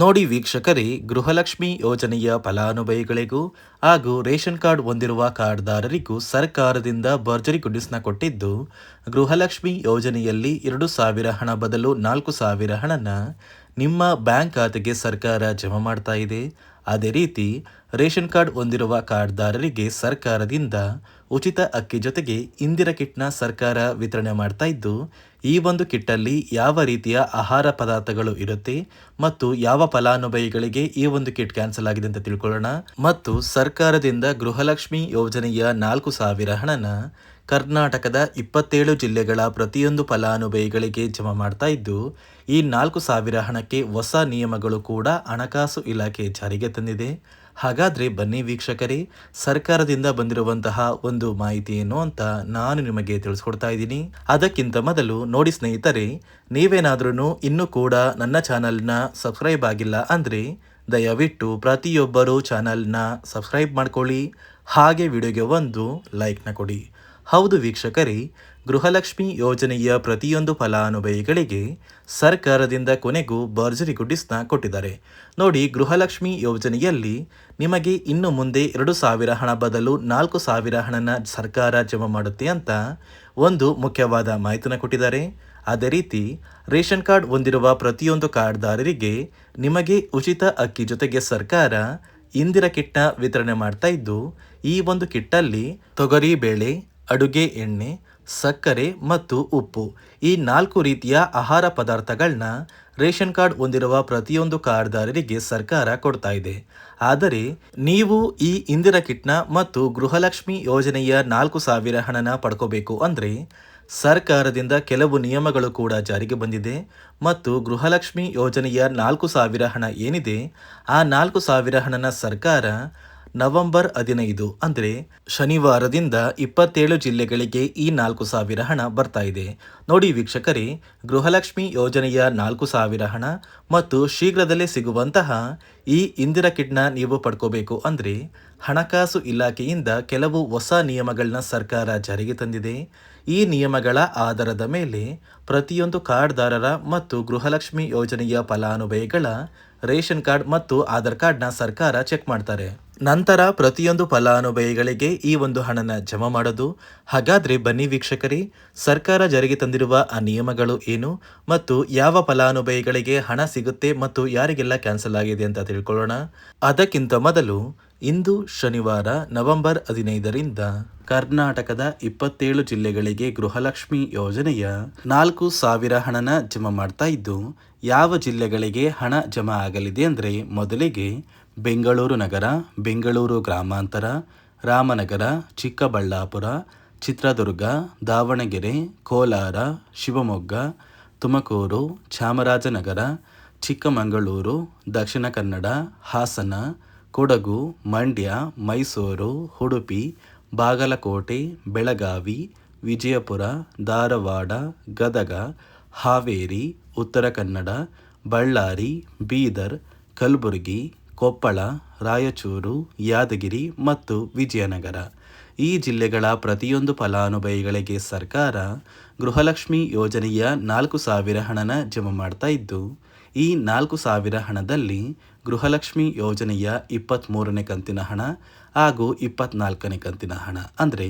ನೋಡಿ ವೀಕ್ಷಕರೇ, ಗೃಹಲಕ್ಷ್ಮಿ ಯೋಜನೆಯ ಫಲಾನುಭವಿಗಳಿಗೂ ಹಾಗೂ ರೇಷನ್ ಕಾರ್ಡ್ ಹೊಂದಿರುವ ಕಾರ್ಡ್ದಾರರಿಗೂ ಸರ್ಕಾರದಿಂದ ಭರ್ಜರಿ ಗುಡಿಸ್ನ ಕೊಟ್ಟಿದ್ದು, ಗೃಹಲಕ್ಷ್ಮಿ ಯೋಜನೆಯಲ್ಲಿ ಎರಡು ಸಾವಿರ ಹಣ ಬದಲು ನಾಲ್ಕು ಸಾವಿರ ಹಣನ ನಿಮ್ಮ ಬ್ಯಾಂಕ್ ಖಾತೆಗೆ ಸರ್ಕಾರ ಜಮಾ ಮಾಡ್ತಾ ಇದೆ. ಅದೇ ರೀತಿ, ರೇಷನ್ ಕಾರ್ಡ್ ಹೊಂದಿರುವ ಕಾರ್ಡ್ದಾರರಿಗೆ ಸರ್ಕಾರದಿಂದ ಉಚಿತ ಅಕ್ಕಿ ಜೊತೆಗೆ ಇಂದಿರ ಕಿಟ್ನ ಸರ್ಕಾರ ವಿತರಣೆ ಮಾಡ್ತಾ ಇದ್ದು, ಈ ಒಂದು ಕಿಟ್ಟಲ್ಲಿ ಯಾವ ರೀತಿಯ ಆಹಾರ ಪದಾರ್ಥಗಳು ಇರುತ್ತೆ ಮತ್ತು ಯಾವ ಫಲಾನುಭವಿಗಳಿಗೆ ಈ ಒಂದು ಕಿಟ್ ಕ್ಯಾನ್ಸಲ್ ಆಗಿದೆ ಅಂತ ತಿಳ್ಕೊಳ್ಳೋಣ. ಮತ್ತು ಸರ್ಕಾರದಿಂದ ಗೃಹಲಕ್ಷ್ಮಿ ಯೋಜನೆಯ ನಾಲ್ಕು ಸಾವಿರ ಹಣನ ಕರ್ನಾಟಕದ ಇಪ್ಪತ್ತೇಳು ಜಿಲ್ಲೆಗಳ ಪ್ರತಿಯೊಂದು ಫಲಾನುಭವಿಗಳಿಗೆ ಜಮಾ ಮಾಡ್ತಾ ಇದ್ದು, ಈ ನಾಲ್ಕು ಸಾವಿರ ಹಣಕ್ಕೆ ಹೊಸ ನಿಯಮಗಳು ಕೂಡ ಹಣಕಾಸು ಇಲಾಖೆ ಜಾರಿಗೆ ತಂದಿದೆ. ಹಾಗಾದ್ರೆ ಬನ್ನಿ ವೀಕ್ಷಕರೇ, ಸರ್ಕಾರದಿಂದ ಬಂದಿರುವಂತಹ ಒಂದು ಮಾಹಿತಿ ಏನು ಅಂತ ನಾನು ನಿಮಗೆ ತಿಳಿಸ್ಕೊಡ್ತಾ ಇದ್ದೀನಿ. ಅದಕ್ಕಿಂತ ಮೊದಲು ನೋಡಿ ಸ್ನೇಹಿತರೆ ನೀವೇನಾದ್ರೂ ಇನ್ನೂ ಕೂಡ ನನ್ನ ಚಾನಲ್ನ ಸಬ್ಸ್ಕ್ರೈಬ್ ಆಗಿಲ್ಲ ಅಂದರೆ ದಯವಿಟ್ಟು ಪ್ರತಿಯೊಬ್ಬರೂ ಚಾನಲ್ನ ಸಬ್ಸ್ಕ್ರೈಬ್ ಮಾಡ್ಕೊಳ್ಳಿ. ಹಾಗೆ ವಿಡಿಯೋಗೆ ಒಂದು ಲೈಕ್ನ ಕೊಡಿ. ಹೌದು ವೀಕ್ಷಕರೇ, ಗೃಹಲಕ್ಷ್ಮಿ ಯೋಜನೆಯ ಪ್ರತಿಯೊಂದು ಫಲಾನುಭವಿಗಳಿಗೆ ಸರ್ಕಾರದಿಂದ ಕೊನೆಗೂ ಭರ್ಜರಿ ಗುಡ್ಡಿಸ್ನ ಕೊಟ್ಟಿದ್ದಾರೆ. ನೋಡಿ, ಗೃಹಲಕ್ಷ್ಮಿ ಯೋಜನೆಯಲ್ಲಿ ನಿಮಗೆ ಇನ್ನು ಮುಂದೆ ಎರಡು ಸಾವಿರ ಹಣ ಬದಲು ನಾಲ್ಕು ಸಾವಿರ ಹಣನ ಸರ್ಕಾರ ಜಮಾ ಮಾಡುತ್ತೆ ಅಂತ ಒಂದು ಮುಖ್ಯವಾದ ಮಾಹಿತಿನ ಕೊಟ್ಟಿದ್ದಾರೆ. ಅದೇ ರೀತಿ, ರೇಷನ್ ಕಾರ್ಡ್ ಹೊಂದಿರುವ ಪ್ರತಿಯೊಂದು ಕಾರ್ಡ್ದಾರರಿಗೆ ನಿಮಗೆ ಉಚಿತ ಅಕ್ಕಿ ಜೊತೆಗೆ ಸರ್ಕಾರ ಇಂದಿರ ಕಿಟ್ನ ವಿತರಣೆ ಮಾಡ್ತಾ ಇದ್ದು, ಈ ಒಂದು ಕಿಟ್ಟಲ್ಲಿ ತೊಗರಿ, ಬೇಳೆ ಅಡುಗೆ ಎಣ್ಣೆ, ಸಕ್ಕರೆ ಮತ್ತು ಉಪ್ಪು ಈ ನಾಲ್ಕು ರೀತಿಯ ಆಹಾರ ಪದಾರ್ಥಗಳನ್ನ ರೇಷನ್ ಕಾರ್ಡ್ ಹೊಂದಿರುವ ಪ್ರತಿಯೊಂದು ಕಾರ್ಡ್ದಾರರಿಗೆ ಸರ್ಕಾರ ಕೊಡ್ತಾ ಇದೆ. ಆದರೆ ನೀವು ಈ ಇಂದಿರಾ ಕಿಟ್ನ ಮತ್ತು ಗೃಹಲಕ್ಷ್ಮಿ ಯೋಜನೆಯ ನಾಲ್ಕು ಸಾವಿರ ಹಣನ ಪಡ್ಕೋಬೇಕು ಅಂದರೆ ಸರ್ಕಾರದಿಂದ ಕೆಲವು ನಿಯಮಗಳು ಕೂಡ ಜಾರಿಗೆ ಬಂದಿದೆ ಮತ್ತು ಗೃಹಲಕ್ಷ್ಮಿ ಯೋಜನೆಯ ನಾಲ್ಕು ಸಾವಿರ ಹಣ ಏನಿದೆ ಆ ನಾಲ್ಕು ಸಾವಿರ ಹಣನ ಸರ್ಕಾರ ನವೆಂಬರ್ ಹದಿನೈದು ಅಂದರೆ ಶನಿವಾರದಿಂದ ಇಪ್ಪತ್ತೇಳು ಜಿಲ್ಲೆಗಳಿಗೆ ಈ ನಾಲ್ಕು ಸಾವಿರ ಹಣ ಬರ್ತಾ ಇದೆ. ನೋಡಿ ವೀಕ್ಷಕರೇ, ಗೃಹಲಕ್ಷ್ಮಿ ಯೋಜನೆಯ ನಾಲ್ಕು ಸಾವಿರ ಹಣ ಮತ್ತು ಶೀಘ್ರದಲ್ಲೇ ಸಿಗುವಂತಹ ಈ ಇಂದಿರಾ ಕಿಟ್ನ ನೀವು ಪಡ್ಕೋಬೇಕು ಅಂದರೆ ಹಣಕಾಸು ಇಲಾಖೆಯಿಂದ ಕೆಲವು ಹೊಸ ನಿಯಮಗಳನ್ನ ಸರ್ಕಾರ ಜಾರಿಗೆ ತಂದಿದೆ. ಈ ನಿಯಮಗಳ ಆಧಾರದ ಮೇಲೆ ಪ್ರತಿಯೊಂದು ಕಾರ್ಡ್ದಾರರ ಮತ್ತು ಗೃಹಲಕ್ಷ್ಮಿ ಯೋಜನೆಯ ಫಲಾನುಭವಿಗಳ ರೇಷನ್ ಕಾರ್ಡ್ ಮತ್ತು ಆಧಾರ್ ಕಾರ್ಡ್ನ ಸರ್ಕಾರ ಚೆಕ್ ಮಾಡ್ತಾರೆ. ನಂತರ ಪ್ರತಿಯೊಂದು ಫಲಾನುಭವಿಗಳಿಗೆ ಈ ಒಂದು ಹಣನ ಜಮಾ ಮಾಡೋದು. ಹಾಗಾದ್ರೆ ಬನ್ನಿ ವೀಕ್ಷಕರೇ, ಸರ್ಕಾರ ಜಾರಿಗೆ ತಂದಿರುವ ಆ ನಿಯಮಗಳು ಏನು ಮತ್ತು ಯಾವ ಫಲಾನುಭವಿಗಳಿಗೆ ಹಣ ಸಿಗುತ್ತೆ ಮತ್ತು ಯಾರಿಗೆಲ್ಲ ಕ್ಯಾನ್ಸಲ್ ಆಗಿದೆ ಅಂತ ತಿಳ್ಕೊಳ್ಳೋಣ. ಅದಕ್ಕಿಂತ ಮೊದಲು ಇಂದು ಶನಿವಾರ ನವೆಂಬರ್ ಹದಿನೈದರಿಂದ ಕರ್ನಾಟಕದ ಇಪ್ಪತ್ತೇಳು ಜಿಲ್ಲೆಗಳಿಗೆ ಗೃಹಲಕ್ಷ್ಮಿ ಯೋಜನೆಯ ನಾಲ್ಕು ಸಾವಿರ ಹಣನ ಜಮಾ ಮಾಡ್ತಾ ಇದ್ದು, ಯಾವ ಜಿಲ್ಲೆಗಳಿಗೆ ಹಣ ಜಮಾ ಆಗಲಿದೆ ಅಂದರೆ ಮೊದಲಿಗೆ ಬೆಂಗಳೂರು ನಗರ, ಬೆಂಗಳೂರು ಗ್ರಾಮಾಂತರ, ರಾಮನಗರ, ಚಿಕ್ಕಬಳ್ಳಾಪುರ, ಚಿತ್ರದುರ್ಗ, ದಾವಣಗೆರೆ, ಕೋಲಾರ, ಶಿವಮೊಗ್ಗ, ತುಮಕೂರು, ಚಾಮರಾಜನಗರ, ಚಿಕ್ಕಮಗಳೂರು, ದಕ್ಷಿಣ ಕನ್ನಡ, ಹಾಸನ, ಕೊಡಗು, ಮಂಡ್ಯ, ಮೈಸೂರು, ಉಡುಪಿ, ಬಾಗಲಕೋಟೆ, ಬೆಳಗಾವಿ, ವಿಜಯಪುರ, ಧಾರವಾಡ, ಗದಗ, ಹಾವೇರಿ, ಉತ್ತರ ಕನ್ನಡ, ಬಳ್ಳಾರಿ, ಬೀದರ್, ಕಲಬುರಗಿ ಕೊಪ್ಪಳ, ರಾಯಚೂರು, ಯಾದಗಿರಿ ಮತ್ತು ವಿಜಯನಗರ. ಈ ಜಿಲ್ಲೆಗಳ ಪ್ರತಿಯೊಂದು ಫಲಾನುಭವಿಗಳಿಗೆ ಸರ್ಕಾರ ಗೃಹಲಕ್ಷ್ಮಿ ಯೋಜನೆಯ ನಾಲ್ಕು ಸಾವಿರ ಹಣನ ಜಮಾ ಮಾಡ್ತಾ ಇದ್ದು ಈ ನಾಲ್ಕು ಸಾವಿರ ಹಣದಲ್ಲಿ ಗೃಹಲಕ್ಷ್ಮಿ ಯೋಜನೆಯ ಇಪ್ಪತ್ತ್ಮೂರನೇ ಕಂತಿನ ಹಣ ಹಾಗೂ ಇಪ್ಪತ್ನಾಲ್ಕನೇ ಕಂತಿನ ಹಣ. ಅಂದರೆ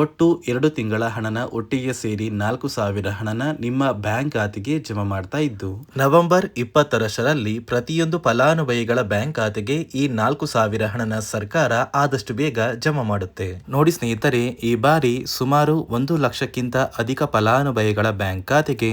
ಒಟ್ಟು ಎರಡು ತಿಂಗಳ ಹಣನ ಒಟ್ಟಿಗೆ ಸೇರಿ ನಾಲ್ಕು ಸಾವಿರ ಹಣನ ನಿಮ್ಮ ಬ್ಯಾಂಕ್ ಖಾತೆಗೆ ಜಮಾ ಮಾಡ್ತಾ ಇದ್ದು, ನವೆಂಬರ್ ಇಪ್ಪತ್ತರಷ್ಟರಲ್ಲಿ ಪ್ರತಿಯೊಂದು ಫಲಾನುಭವಿಗಳ ಬ್ಯಾಂಕ್ ಖಾತೆಗೆ ಈ ನಾಲ್ಕು ಸಾವಿರ ಹಣನ ಸರ್ಕಾರ ಆದಷ್ಟು ಬೇಗ ಜಮಾ ಮಾಡುತ್ತೆ. ನೋಡಿ ಸ್ನೇಹಿತರೆ, ಈ ಬಾರಿ ಸುಮಾರು ಒಂದು ಲಕ್ಷಕ್ಕಿಂತ ಅಧಿಕ ಫಲಾನುಭವಿಗಳ ಬ್ಯಾಂಕ್ ಖಾತೆಗೆ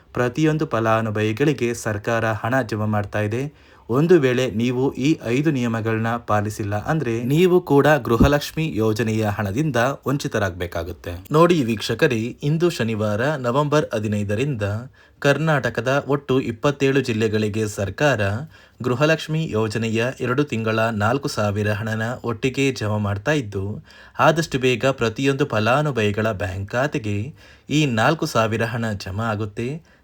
ಪ್ರತಿಯೊಂದು ಫಲಾನುಭವಿಗಳಿಗೆ ಸರ್ಕಾರ ಹಣ ಜಮಾ ಮಾಡ್ತಾ ಇದೆ. ಒಂದು ವೇಳೆ ನೀವು ಈ ಐದು ನಿಯಮಗಳನ್ನ ಪಾಲಿಸಿಲ್ಲ ಅಂದ್ರೆ ನೀವು ಕೂಡ ಗೃಹಲಕ್ಷ್ಮಿ ಯೋಜನೆಯ ಹಣದಿಂದ ವಂಚಿತರಾಗಬೇಕಾಗುತ್ತೆ. ನೋಡಿ ವೀಕ್ಷಕರೇ, ಇಂದು ಶನಿವಾರ ನವೆಂಬರ್ ಹದಿನೈದರಿಂದ ಕರ್ನಾಟಕದ ಒಟ್ಟು ಇಪ್ಪತ್ತೇಳು ಜಿಲ್ಲೆಗಳಿಗೆ ಸರ್ಕಾರ ಗೃಹಲಕ್ಷ್ಮಿ ಯೋಜನೆಯ ಎರಡು ತಿಂಗಳ ನಾಲ್ಕು ಸಾವಿರ ಹಣನ ಒಟ್ಟಿಗೆ ಜಮಾ ಮಾಡ್ತಾ ಇದ್ದು, ಆದಷ್ಟು ಬೇಗ ಪ್ರತಿಯೊಂದು ಫಲಾನುಭವಿಗಳ ಬ್ಯಾಂಕ್ ಖಾತೆಗೆ ಈ ನಾಲ್ಕು ಸಾವಿರ ಹಣ ಜಮಾ ಆಗುತ್ತೆ.